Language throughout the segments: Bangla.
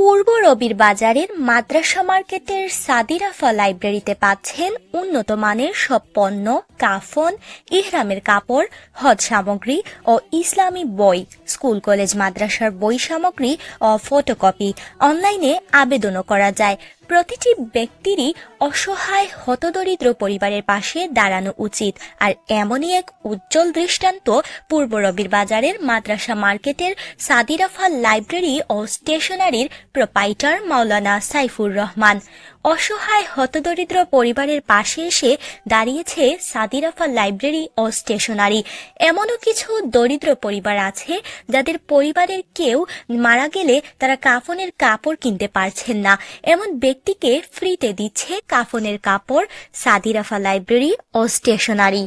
রবির বাজারের মাদ্রাসা মার্কেটের সাদিরাফা লাইব্রেরিতে পাচ্ছেন উন্নত মানের সব পণ্য, কাফন, ইহরামের কাপড়, হজ সামগ্রী ও ইসলামী বই, স্কুল, কলেজ, মাদ্রাসার বই সামগ্রী ও ফটোকপি। অনলাইনে আবেদনও করা যায়। প্রতিটি ব্যক্তিরই অসহায়, হতদরিদ্র পরিবারের পাশে দাঁড়ানো উচিত। আর এমনই এক উজ্জ্বল দৃষ্টান্ত পূর্ব রবির বাজারের মাদ্রাসা মার্কেটের সাদিরাফা লাইব্রেরি ও স্টেশনারির প্রোপাইটার মাওলানা সাইফুর রহমান। অসহায় হতদরিদ্র পরিবারের পাশে এসে দাঁড়িয়েছে সাদিরাফা লাইব্রেরি ও স্টেশনারি। এমনও কিছু দরিদ্র পরিবার আছে যাদের পরিবারের কেউ মারা গেলে তারা কাফনের কাপড় কিনতে পারছেন না। এমন ব্যক্তিকে ফ্রিতে দিচ্ছে কাফনের কাপড় সাদিরাফা লাইব্রেরি ও স্টেশনারি।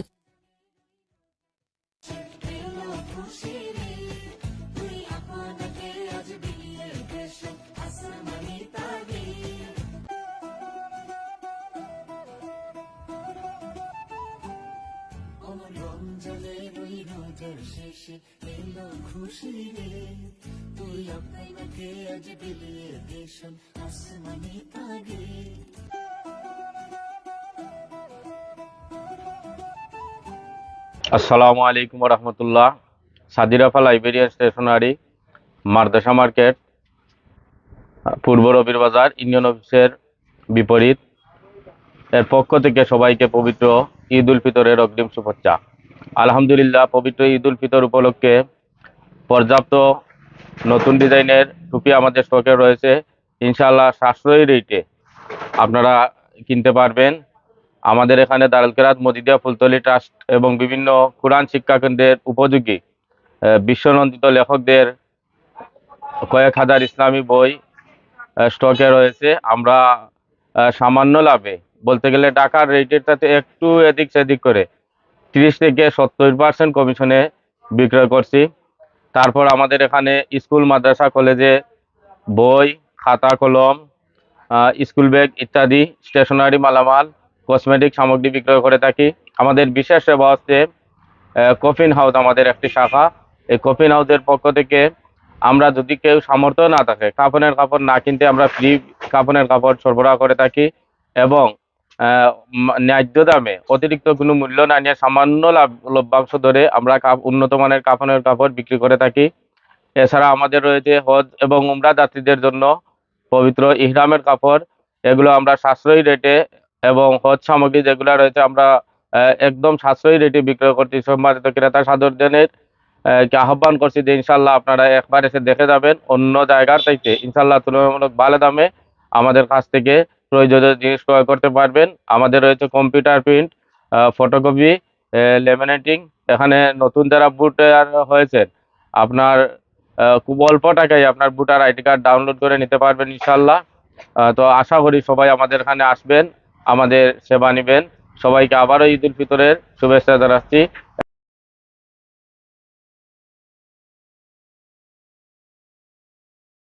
রমজানের ওই রোজার শেষে এলো খুশি রে। তুই আপনাকে আজ বিলিয়ে দেশন আসমানি তাগে আসসালামু আলাইকুম রহমতুল্লাহ সাদিরাফা লাইব্রেরিয়ান স্টেশনারি মারদাসা মার্কেট, পূর্ব রবির বাজার, ইউনিয়ন অফিসের বিপরীত। এর পক্ষ থেকে সবাইকে পবিত্র ঈদ উল ফিতরের অগ্রিম শুভেচ্ছা। আলহামদুলিল্লাহ, পবিত্র ঈদ উল ফিতর উপলক্ষে পর্যাপ্ত নতুন ডিজাইনের টুপি আমাদের স্টকে রয়েছে। ইনশাল্লাহ সাশ্রয়ী রেটে আপনারা কিনতে পারবেন। আমাদের এখানে দারুল কেরাত মদিদিয়া ফুলতলি ট্রাস্ট এবং বিভিন্ন কোরআন শিক্ষা কেন্দ্রের উপযোগী বিশ্বনন্দিত লেখকদের কয়েক হাজার ইসলামী বই স্টকে রয়েছে। আমরা সামান্য লাভে বলতে গেলে টাকার রেটের সাথে একটু এদিক সেদিক করে। তিরিশ থেকে সত্তর পার্সেন্ট কমিশনে বিক্রয় করছি। তারপর আমাদের এখানে স্কুল, মাদ্রাসা, কলেজে বই, খাতা, কলম স্কুল ব্যাগ ইত্যাদি, স্টেশনারি মালামাল, কসমেটিক সামগ্রী বিক্রয় করে থাকি। আমাদের বিশেষ সেবা হচ্ছে কফিন হাউস আমাদের একটি শাখা। এই কফিন হাউসের পক্ষ থেকে আমরা যদি কেউ সামর্থ্য না থাকে কাপড়ের কাপড় না কিনতে আমরা ফ্রি কাপড়ের কাপড় সরবরাহ করে থাকি এবং ন্যায্য দামে অতিরিক্ত কোনো মূল্য না নিয়ে সামান্য লাভ, লভ্যাংশ ধরে আমরা কাপ- উন্নত মানের কাপড়ের কাপড় বিক্রি করে থাকি। এছাড়া আমাদের রয়েছে হজ এবং উমরা যাত্রীদের জন্য পবিত্র ইহরামের কাপড়। এগুলো আমরা সাশ্রয়ী রেটে এবং হজ সামগ্রী যেগুলো রয়েছে আমরা একদম সাশ্রয়ী রেটে বিক্রয় করছি। সম্মানিত ক্রেতা সাধারণের আহ্বান করছি যে ইনশাল্লাহ আপনারা একবার এসে দেখে যাবেন। অন্য জায়গার চাইতে ইনশাল্লাহ তুলনামূলক ভালো দামে আমাদের কাছ থেকে প্রয়োজনীয় জিনিস ক্রয় করতে পারবেন। আমাদের রয়েছে কম্পিউটার প্রিন্ট ফটোকপি লেমিনেটিং এখানে নতুন যারা বুটার হয়েছেন আপনার খুব অল্প টাকায় আপনার বুটার আইডি কার্ড ডাউনলোড করে নিতে পারবেন ইনশাল্লাহ তো আশা করি সবাই আমাদের এখানে আসবেন, আমাদের সেবা নেবেন। সবাইকে আবারও ঈদ উল ফিতরের শুভেচ্ছা জানাচ্ছি।